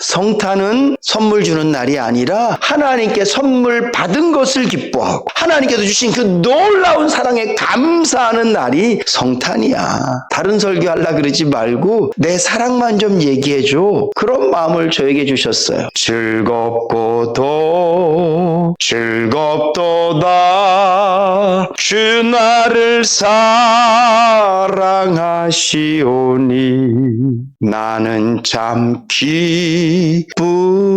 성탄은 선물 주는 날이 아니라 하나님께 선물 받은 것을 기뻐하고 하나님께서 주신 그 놀라운 사랑에 감사하는 날이 성탄이야. 다른 설교 하려 그러지 말고 내 사랑만 좀 얘기해 줘. 그런 마음을 저에게 주셨어요. 즐겁고도 즐겁도다 주 나를 사랑하시오니 나는 참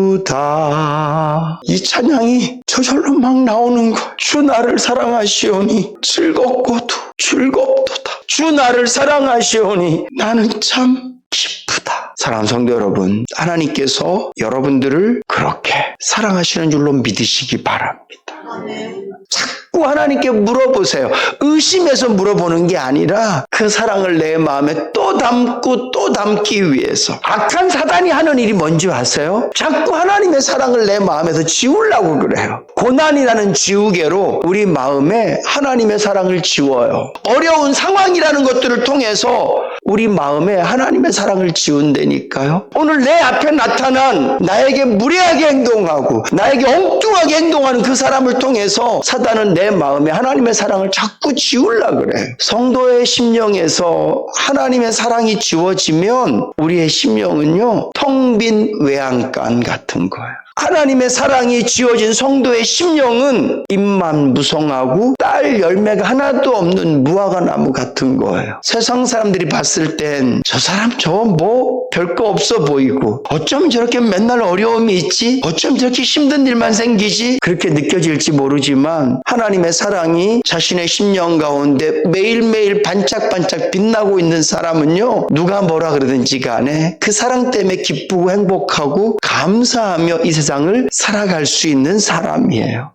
기쁘다 이 찬양이 저절로 막 나오는 거. 주 나를 사랑하시오니 즐겁고도 즐겁도다. 주 나를 사랑하시오니 나는 참 기쁘다. 사랑하는 성도 여러분, 하나님께서 여러분들을 그렇게 사랑하시는 줄로 믿으시기 바랍니다. 자꾸 하나님께 물어보세요. 의심해서 물어보는 게 아니라 그 사랑을 내 마음에 또 담고 또 담기 위해서. 악한 사단이 하는 일이 뭔지 아세요? 자꾸 하나님의 사랑을 내 마음에서 지우려고 그래요. 고난이라는 지우개로 우리 마음에 하나님의 사랑을 지워요. 어려운 상황이라는 것들을 통해서 우리 마음에 하나님의 사랑을 지운다니까요. 오늘 내 앞에 나타난 나에게 무례하게 행동하고 나에게 엉뚱하게 행동하는 그 사람을 통해서 사단은 내 마음에 하나님의 사랑을 자꾸 지우려 그래. 성도의 심령에서 하나님의 사랑이 지워지면 우리의 심령은요 텅빈 외양간 같은 거예요. 하나님의 사랑이 지어진 성도의 심령은 입만 무성하고 딸 열매가 하나도 없는 무화과 나무 같은 거예요. 세상 사람들이 봤을 땐 저 사람 저 뭐 별거 없어 보이고 어쩜 저렇게 맨날 어려움이 있지? 어쩜 저렇게 힘든 일만 생기지? 그렇게 느껴질지 모르지만 하나님의 사랑이 자신의 심령 가운데 매일매일 반짝반짝 빛나고 있는 사람은요 누가 뭐라 그러든지 간에 그 사랑 때문에 기쁘고 행복하고 감사하며 이 세상을 살아갈 수 있는 사람이에요.